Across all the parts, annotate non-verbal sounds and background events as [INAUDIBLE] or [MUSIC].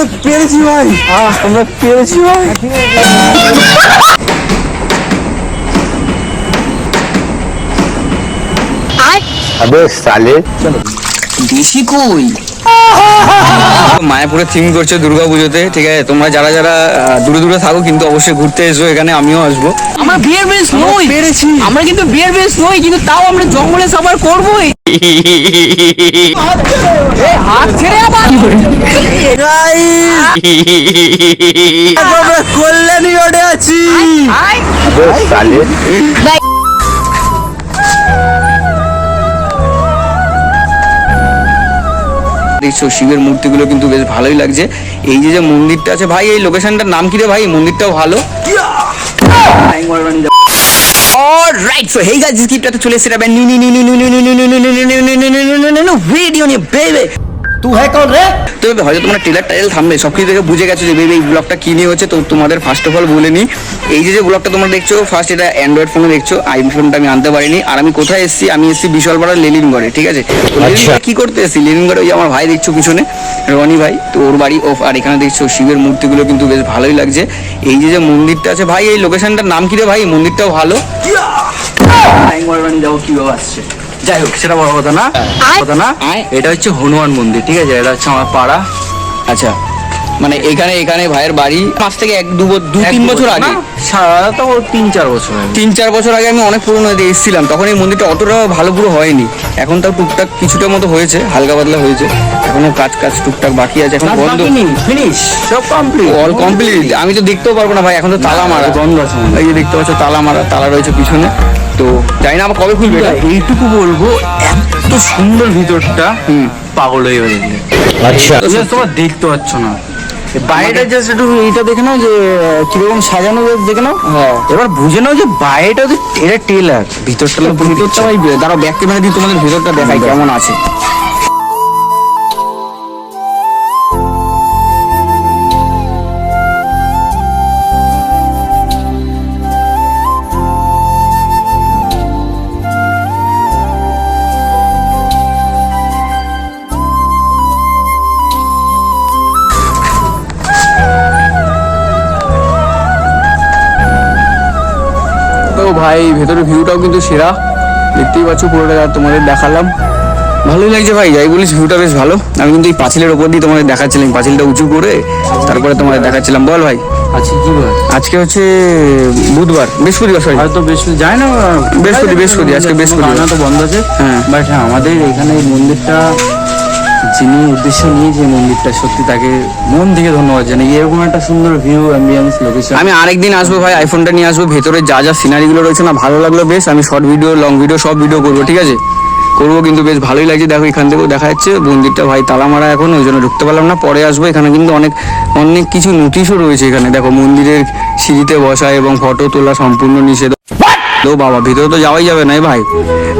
আমরা পেরেছি ভাই। হ্যাঁ, আমরা পেরেছি ভাই। বেশি [LAUGHS] মায়াপুরে থিম করছে দুর্গা পুজোতে ঠিক আছে? তোমরা যারা যারা দূরে দূরে থাকো কিন্তু অবশ্যই ঘুরতে এসো এখানে আমিও আসব। আমার বিয়ের বেশ নই। আছি আমরা কিন্তু বিয়ের বেশ নই কিন্তু তাও আমরা জঙ্গলে সবার করবোই। [LAUGHS] হাত ছেড়ে আবার। আমরা কল্যাণী আছি। দেখছ শিবের মূর্তিগুলো কিন্তু বেশ ভালোই লাগছে। এই যে যে মন্দিরটা আছে ভাই এই লোকেশনটার নাম কি রে ভাই? মন্দিরটাও ভালো। অলরাইট সো হেই গাইস স্ক্রিপ্টটা চলে এসেছে এটা new new new new new new new new new new new new new new new new video নিয়ে বেবে তু হ্যাঁ কौन রে তো হয়তো তোমরা ট্রেলার টাইল থামবে সব কিছু দেখে বুঝে গেছো যে বেবি এই ব্লগটা কি নিয়ে হচ্ছে তো তোমাদের ফার্স্ট অফ অল বলে নিই। এই যে যে ব্লগটা তোমরা দেখছ ফার্স্ট এটা অ্যান্ড্রয়েড ফোনে দেখছ আইফোনটা আমি আনতে পারিনি। আর আমি কোথায় এসেছি? আমি এসেছি বিশালপাড়ার লেলিনগড়ে ঠিক আছে? তো লেলিনগড়ে কি করতে এসেছি? লেলিনগড়ে ওই আমার ভাই দেখছ পিছনে রনি ভাই তো ওর বাড়ি ও আর এখানে দেখছ শিবের মূর্তিগুলো কিন্তু বেশ ভালোই লাগছে। এই যে যে মন্দিরটা আছে ভাই এই লোকেশনটার নাম কি রে ভাই? মন্দিরটাও ভালো। যাব কি আসছে? যাই হোক সেটা বড় কথা না কথা না। এটা হচ্ছে হনুমান মন্দির ঠিক আছে? এটা হচ্ছে আমার পাড়া। আচ্ছা। মানে এখানে এখানে ভাইয়ের বাড়ি। পাঁচ থেকে এক দু দু তিন বছর আগে। তো তিন চার বছর তিন চার বছর আগে আমি অনেক পুরোনো এসেছিলাম। তখন এই মন্দিরটা অতটা ভালো পুরো হয়নি। এখন তাও টুকটাক কিছুটা মতো হয়েছে হালকা পাতলা হয়েছে। এখনও কাজ কাজ টুকটাক বাকি আছে। এখন বন্ধ। ফিনিশ সব কমপ্লিট অল কমপ্লিট আমি তো দেখতেও পারব না ভাই এখন তো তালা মারা। বন্ধ আছে। এই যে দেখতে পাচ্ছ তালা মারা তালা রয়েছে পিছনে। তো জানি না আমার কবে খুলবে এইটুকু বলব এত সুন্দর ভিতরটা পাগল হয়ে আচ্ছা। তোমার দেখতে পাচ্ছ না। বাইরেটা জাস্ট একটু এইটা দেখে নাও যে কীরকম সাজানো দেখে নাও। হ্যাঁ। এবার বুঝে নাও যে বাইরেটা যে এটা টেলার ভিতরটা ভিতরটা ভাই দাঁড়াও ব্যাক ক্যামেরা দিয়ে তোমাদের ভিতরটা দেখাই কেমন আছে। ভাই ভেতরের ভিউটাও কিন্তু সেরা। দেখতেই পাচ্ছ পুরোটা তোমাদের দেখালাম। ভালোই লাগছে ভাই যাই বলিস ভিউটা বেশ ভালো। আমি কিন্তু এই পাঁচিলের ওপর দিয়ে তোমাদের দেখাচ্ছিলাম পাঁচিলটা উঁচু করে। তারপরে তোমাদের দেখাচ্ছিলাম। বল ভাই। আচ্ছা কি আজকে হচ্ছে বুধবার বৃহস্পতিবার সরি হয়তো বেশ যায় না। বৃহস্পতি, বৃহস্পতি, আজকে বৃহস্পতি। তো বন্ধ আছে। হ্যাঁ। বাট হ্যাঁ আমাদের এখানে এই মন্দিরটা যিনি উদ্দেশ্য নিয়ে যে মন্দিরটা সত্যি তাকে মন থেকে ধন্যবাদ জানাই। এরকম একটা সুন্দর ভিউ অ্যাম্বিয়েন্স লোকেশন আমি আরেকদিন আসব ভাই আইফোনটা নিয়ে আসব ভেতরে যা যা সিনারিগুলো রয়েছে না ভালো লাগল বেশ। আমি শর্ট ভিডিও লং ভিডিও সব ভিডিও করব ঠিক আছে? করব কিন্তু বেশ ভালোই লাগছে। দেখো এখান থেকেও দেখা যাচ্ছে মন্দিরটা ভাই তালা মারা এখন ওই জন্য ঢুকতে পারলাম না। পরে আসব এখানে কিন্তু অনেক অনেক কিছু নোটিশও রয়েছে এখানে। দেখো মন্দিরের সিঁড়িতে বসা এবং ফটো তোলা সম্পূর্ণ নিষেধ। ও বাবা ভিতরে তো যাওয়াই যাবে না ভাই।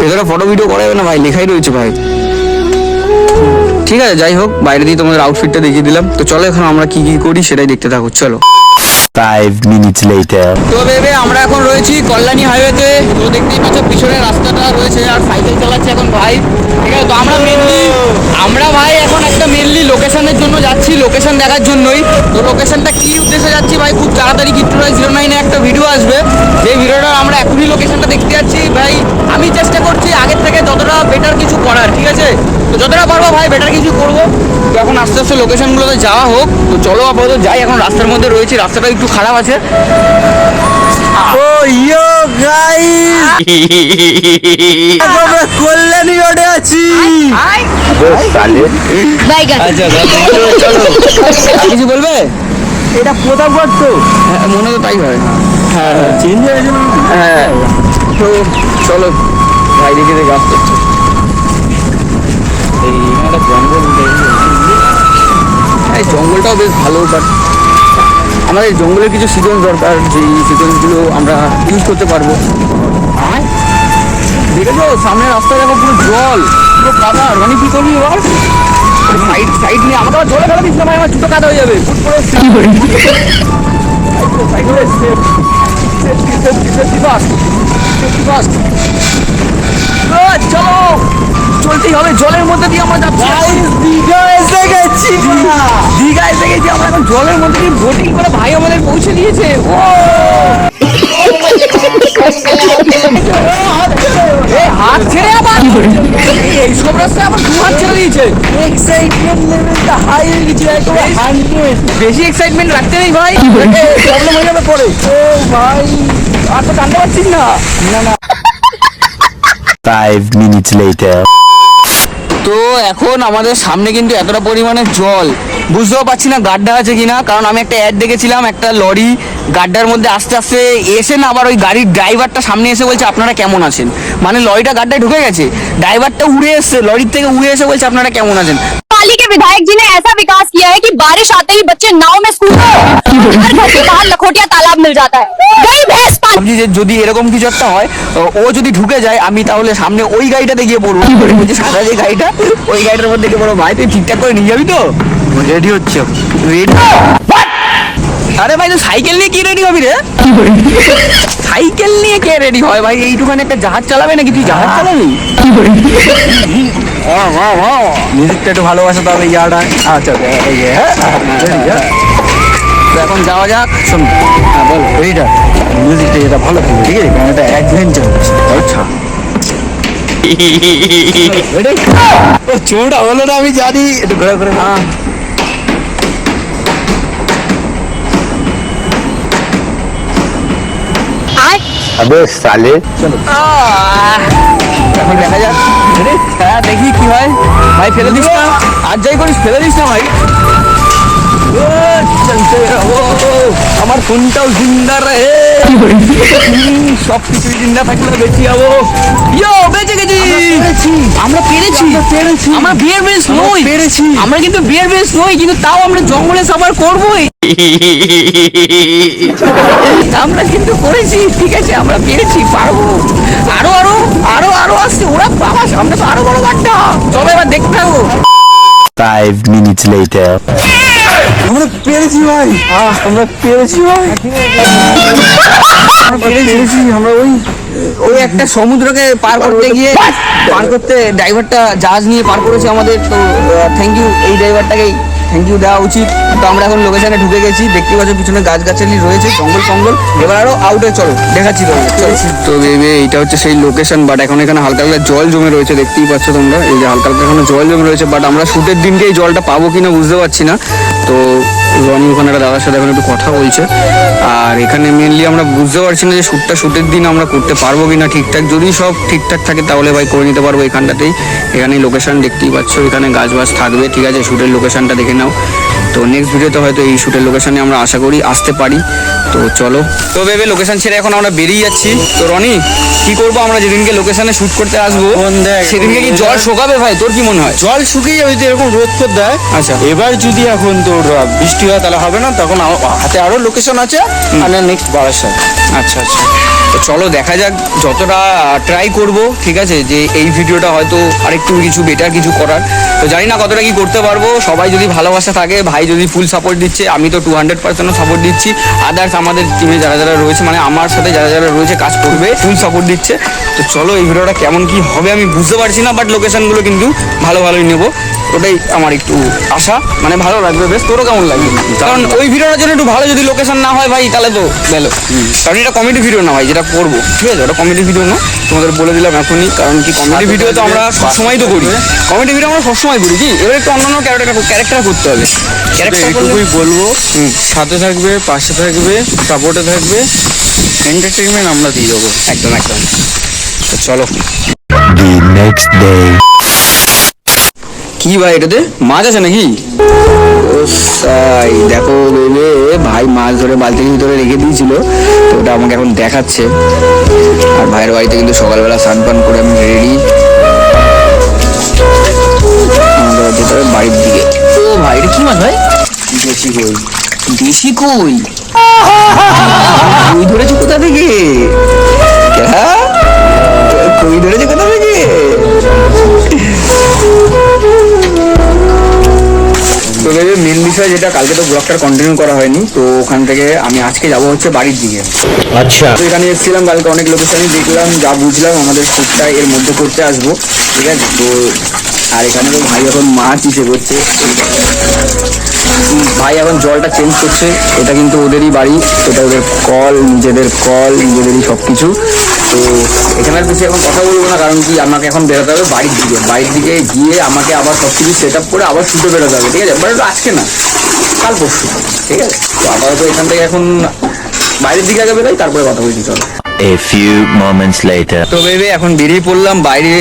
ভেতরে ফটো ভিডিও করা যাবে না ভাই লেখাই রয়েছে ভাই। ঠিক আছে যাই হোক বাইরে দিয়ে তোমাদের আউটফিটটা দেখিয়ে দিলাম। তো চলো এখন আমরা কি কি করি সেটাই দেখতে থাকো চলো। Five minutes later. তো ভেবে আমরা এখন রয়েছি কল্যাণী হাইওয়েতে তো দেখতেই পাচ্ছ পিছনে রাস্তাটা রয়েছে আর সাইকেল চালাচ্ছে এখন ভাই। ঠিক আছে তো আমরা মেনলি আমরা ভাই এখন একটা মেনলি লোকেশনের জন্য যাচ্ছি লোকেশন দেখার জন্যই। তো লোকেশনটা কি উদ্দেশ্যে যাচ্ছি ভাই খুব তাড়াতাড়ি কিট্টু রায় জিরো নাইনে একটা ভিডিও আসবে। যে ভিডিওটা আমরা এখনই লোকেশনটা দেখতে যাচ্ছি। ভাই আমি চেষ্টা থেকে যতটা বেটার কিছু করার ঠিক আছে? তো যতটা পারব ভাই বেটার কিছু করব। তো এখন আস্তে আস্তে লোকেশনগুলোতে যাওয়া হোক। তো চলো আপাতত যাই এখন রাস্তার মধ্যে রয়েছে রাস্তাটা একটু খারাপ আছে। ও ইয়ো গাইস [LAUGHS] আমরা আচ্ছা, আচ্ছা, আচ্ছা, কিছু বলবে? এটা প্রতাপগড় তো হ্যাঁ, মনে তো তাই হয় হ্যাঁ। চেঞ্জ হয়ে যাবে হ্যাঁ। তো চলো। ভাই দেখে দেখে এই একটা জঙ্গল এই জঙ্গলটাও বেশ ভালো বাট আমাদের জঙ্গলের কিছু সিজন দরকার যে সিজনগুলো আমরা ইউজ করতে পারব। দেখেছ সামনে রাস্তা দেখো পুরো জল পুরো কাদা। মানে কি করবি এবার? সাইড সাইড নিয়ে আমাকে জলে ফেলা দিস না ভাই আমার জুতো কাদা হয়ে যাবে। ফুট করে? Side safety safety safety first safety first চলো। চলতেই হবে জলের মধ্যে দিয়ে আমরা যাচ্ছি। দীঘা এসে গেছি দীঘা এসে গেছি আমরা এখন জলের মধ্যে দিয়ে বোটিং করে ভাই আমাদের পৌঁছে দিয়েছে। ও! হাত ছেড়ে আবার। এই- এই সব রাস্তায় আবার দু হাত ছেড়ে দিয়েছে। এক্সাইটমেন্ট লেভেলটা হাই হয়ে গেছে একেবারে হান্ড্রেড বেশি এক্সাইটমেন্ট রাখতে নেই ভাই। প্রবলেম হয়ে যাবে পরে। ও ভাই আর তো টানতে পারছিস না। না না। Five minutes later. তো এখন আমাদের সামনে কিন্তু এতটা পরিমাণে জল বুঝতেও পারছি না গাড্ডা আছে কিনা কারণ আমি একটা অ্যাড দেখেছিলাম একটা লরি গাড্ডার মধ্যে আস্তে আস্তে এসে না আবার ওই গাড়ির ড্রাইভারটা সামনে এসে বলছে আপনারা কেমন আছেন মানে লরিটা গাড্ডায় ঢুকে গেছে ড্রাইভারটা উড়ে এসছে লরির থেকে উড়ে এসে বলছে আপনারা কেমন আছেন पाली के विधायक जी ने ऐसा विकास किया है कि बारिश आते ही बच्चे नाव में स्कूल हर घर के बाहर लखोटिया [LAUGHS] तालाब मिल जाता है गई भैंस पानी ভাবছি যে যদি এরকম কিছু একটা হয় ও- ও যদি ঢুকে যায় আমি তাহলে সামনে ওই গাড়িটাতে গিয়ে পড়ব। বলছে সাদা যে গাড়িটা ওই গাড়িটার মধ্যে গিয়ে পড়ব। ভাই তুই ঠিকঠাক করে নিয়ে যাবি তো? রেডি হচ্ছে রেডি আরে ভাই তুই সাইকেল নিয়ে কি রেডি হবি রে? সাইকেল নিয়ে কে রেডি হয়? ভাই এইটুখানে একটা জাহাজ চালাবে নাকি? তুই জাহাজ চালাবি? মিউজিকটা একটু ভালোবাসা তাহলে ইয়াটা। আচ্ছা হ্যাঁ, হ্যাঁ। এখন যাওয়া যাক। শোন হ্যাঁ বল। এটা ভালো খেলবে ঠিক আছে কারণ এটা অ্যাডভেঞ্চার আচ্ছা ও হলো না আমি জানি এটা ঘোরা করে না আবে সালে এখন দেখা যাক দেখি কি হয় ভাই ফেলে দিস না আর যাই করিস ফেলে দিস না ভাই আমার ফোনটাও জিন্দা রে সব কিছুই জিন্দা থাকলে বেঁচে যাব ইয়ো বেঁচে গেছি আমরা পেরেছি। পেরেছি। আমরা বিয়ার বেস নই। পেরেছি। আমরা কিন্তু বিয়ার বেস নই কিন্তু তাও আমরা জঙ্গলে সাফার করবোই। আমরা কিন্তু করেছি ঠিক আছে আমরা পেরেছি পারব। আরও আরও আরও আরও আসছে। ওরা বাবা সামনে তো আরও বড় গাড্ডা চলো এবার দেখতে পাবো Five minutes later. আমরা পেরেছি ভাই। আমরা পেরেছি ভাই। আমরা পেরেছি আমরা ওই ওই একটা সমুদ্রকে পার করতে গিয়ে পার করতে ড্রাইভারটা জাহাজ নিয়ে পার করেছে আমাদের। তো থ্যাংক ইউ এই ড্রাইভারটাকেই থ্যাংক ইউ দেওয়া উচিত। তো আমরা এখন লোকেশনে ঢুকে গেছি। দেখতে পাচ্ছ পিছনে গাছগাছালি রয়েছে, জঙ্গল ফঙ্গল। এবার আরও আউটে চলো, দেখাচ্ছি তো বেবে এইটা হচ্ছে সেই লোকেশন বাট এখন এখানে হালকা হালকা জল জমে রয়েছে, দেখতেই পাচ্ছ তোমরা। এই যে হালকা হালকা এখানে জল জমে রয়েছে বাট আমরা শুটের দিনকে এই জলটা পাবো কিনা বুঝতে পারছি না। তো রনি ওখানে একটা দাদার সাথে এখন একটু কথা বলছে। আর এখানে মেনলি আমরা বুঝতে পারছি না যে শ্যুটটা শ্যুটের দিন আমরা করতে পারব কিনা ঠিকঠাক। যদি সব ঠিকঠাক থাকে, তাহলে ভাই করে নিতে পারব এখানটাতেই। এখানে লোকেশন দেখতেই পাচ্ছ, এখানে গাছ বাছ থাকবে, ঠিক আছে? শ্যুটের লোকেশনটা দেখে নাও। তো নেক্সট ভিডিওতে হয়তো এই শ্যুটের লোকেশনে আমরা আশা করি আসতে পারি। তো চলো। তো ভেবে লোকেশন ছেড়ে এখন আমরা বেরিয়ে যাচ্ছি। তো রনি কি করব আমরা যেদিনকে লোকেশনে শ্যুট করতে আসব? সেদিনকে কি জল শোকাবে ভাই? তোর কি মনে হয়? জল শুকিয়ে যাবে যদি এরকম রোদ ফোদ দেয়। আচ্ছা। এবার যদি এখন তোর বৃষ্টি হয় তাহলে হবে না। তখন হাতে আরও লোকেশন আছে আর নেক্সট বারাসাত। আচ্ছা আচ্ছা। তো চলো দেখা যাক যতটা ট্রাই করব, ঠিক আছে? যে এই ভিডিওটা হয়তো আরেকটু কিছু বেটার কিছু করার। তো জানি না কতটা কি করতে পারব। সবাই যদি ভালোবাসা থাকে, ভাই যদি ফুল সাপোর্ট দিচ্ছে, আমি তো টু হান্ড্রেড পার্সেন্ট সাপোর্ট দিচ্ছি। আদার্স আমাদের টিমে যারা যারা রয়েছে মানে আমার সাথে যারা যারা রয়েছে, কাজ করবে ফুল সাপোর্ট দিচ্ছে। তো চলো এই ভিডিওটা কেমন কি হবে আমি বুঝতে পারছি না বাট লোকেশনগুলো কিন্তু ভালো ভালোই নেব। ওটাই আমার একটু আশা। মানে ভালো লাগবে বেশ। তোরও কেমন লাগবে? কারণ ওই ভিডিওটার জন্য একটু ভালো যদি লোকেশন না হয় ভাই তাহলে তো গেল। কারণ এটা কমেডি ভিডিও না ভাই যেটা করব। ঠিক আছে? ওটা কমেডি ভিডিও না। তোমাদের বলে দিলাম এখনই কারণ কি কমেডি ভিডিও তো আমরা সবসময় তো করি। কমেডি ভিডিও আমরা সবসময় করি কি? এবার একটু অন্যান্য ক্যারেক্টার ক্যারেক্টার করতে হবে। ক্যারেক্টার বলব। সাথে থাকবে পাশে থাকবে সাপোর্টে থাকবে। এন্টারটেনমেন্ট আমরা দিয়ে দেবো। একদম একদম। তো চলো। The next day. কি ভাই এটাতে? মাছ আছে নাকি? সাই দেখো বেবে ভাই মাছ ধরে বালতির ভিতরে রেখে দিয়েছিল তো ওটা আমাকে এখন দেখাচ্ছে। আর ভাইয়ের বাড়িতে কিন্তু সকালবেলা স্নান পান করে আমি রেডি। আমাদের যেতে হবে বাড়ির দিকে। ও ভাই এটা কি মাছ ভাই? দেশি কই? দেশি কই? কই ধরেছে কোথা থেকে? হ্যাঁ? কই ধরেছে কোথা বিষয় যেটা কালকে তো ব্লগটা কন্টিনিউ করা হয়নি তো ওখান থেকে আমি আজকে যাব হচ্ছে বাড়ির দিকে। আচ্ছা। তো এখানে এসেছিলাম কালকে অনেক লোকেশনই দেখলাম যা বুঝলাম আমাদের ট্যুরটা এর মধ্যে করতে আসব ঠিক আছে? তো আর এখানে তো ভাই এখন মাছ ইসে করছে। ভাই এখন জলটা চেঞ্জ করছে। এটা কিন্তু ওদেরই বাড়ি। এটা ওদের কল, নিজেদের কল, নিজেদেরই সব কিছু তো এখানে আর বেশি এখন কথা বলব না, কারণ কি আমাকে এখন বেরোতে হবে বাড়ির দিকে। বাড়ির দিকে গিয়ে আমাকে আবার সব কিছু সেট আপ করে আবার শুটে বেরোতে হবে, ঠিক আছে? বাট আজকে না, কাল পরশু, ঠিক আছে? তো আপাতত এখান থেকে এখন বাইরের দিকে আগে বেরোই, তারপরে কথা বলছি চলো A few moments later. তো ভেবে এখন বেরিয়ে পড়লাম বাইরে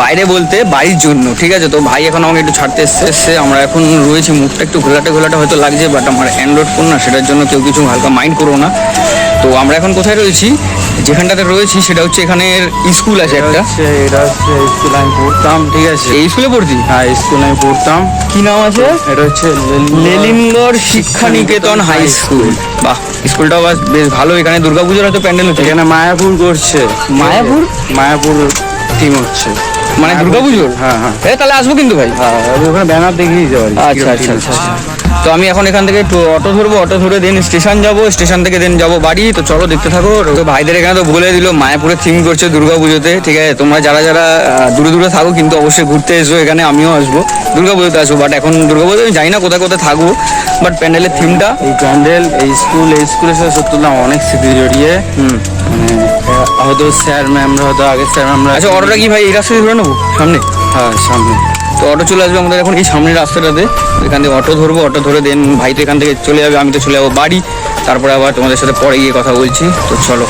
বাইরে বলতে বাড়ির জন্য, ঠিক আছে? তো ভাই এখন আমাকে একটু ছাড়তে এসছে এসছে, আমরা এখন রয়েছি, মুখটা একটু ঘোলাটে ঘোলাটে হয়তো লাগছে বাট আমার অ্যান্ড্রয়েড ফোন না, সেটার জন্য কেউ কিছু হালকা মাইন্ড করো না। তো আমরা এখন কোথায় রয়েছি? যেখানটাতে রয়েছি সেটা হচ্ছে এখানের স্কুল আছে একটা। এটা হচ্ছে স্কুল আমি পড়তাম ঠিক আছে? এই স্কুলে পড়তি? হ্যাঁ স্কুল আমি পড়তাম। কি নাম আছে? এটা হচ্ছে লেলিনগড় শিক্ষা নিকেতন হাই স্কুল। বাহ স্কুলটাও বাস বেশ ভালো। এখানে দুর্গাপুজোর হয়তো প্যান্ডেল হচ্ছে। এখানে মায়াপুর করছে। মায়াপুর? মায়াপুর টিম হচ্ছে। মানে দুর্গাপুজোর? হ্যাঁ হ্যাঁ। তাহলে আসব কিন্তু ভাই। হ্যাঁ ওখানে ব্যানার দেখিয়ে দিতে পারি। আচ্ছা আচ্ছা আচ্ছা আচ্ছা। তো আমি এখন এখান থেকে একটু অটো ধরবো অটো ধরে দেন স্টেশন যাব স্টেশন থেকে দেন যাব বাড়ি। তো চলো দেখতে থাকো। তো ভাইদের এখানে তো বলে দিল মায়াপুরে থিম করছে দুর্গা পুজোতে। ঠিক আছে তোমরা যারা যারা দূরে দূরে থাকো কিন্তু অবশ্যই ঘুরতে এসো এখানে আমিও আসব। দুর্গা পুজোতে আসব বাট এখন দুর্গা পুজোতে আমি জানি না কোথায় কোথায় থাকব বাট প্যান্ডেলের থিমটা এই প্যান্ডেল এই স্কুল এই স্কুলের সাথে সত্যি না অনেক স্মৃতি জড়িয়ে। মানে আহ, হয়তো স্যার ম্যামরা হয়তো আগে স্যার ম্যামরা আচ্ছা অটোটা কি ভাই এই রাস্তায় ধরে নেব সামনে? হ্যাঁ সামনে। তো অটো চলে আসবে আমাদের এখন এই সামনের রাস্তাটাতে। এখান থেকে অটো ধরবো, অটো ধরে দেন ভাই তো এখান থেকে চলে যাবে, আমি তো চলে যাব বাড়ি। তারপরে আবার তোমাদের সাথে পরে গিয়ে কথা বলছি, তো চলো।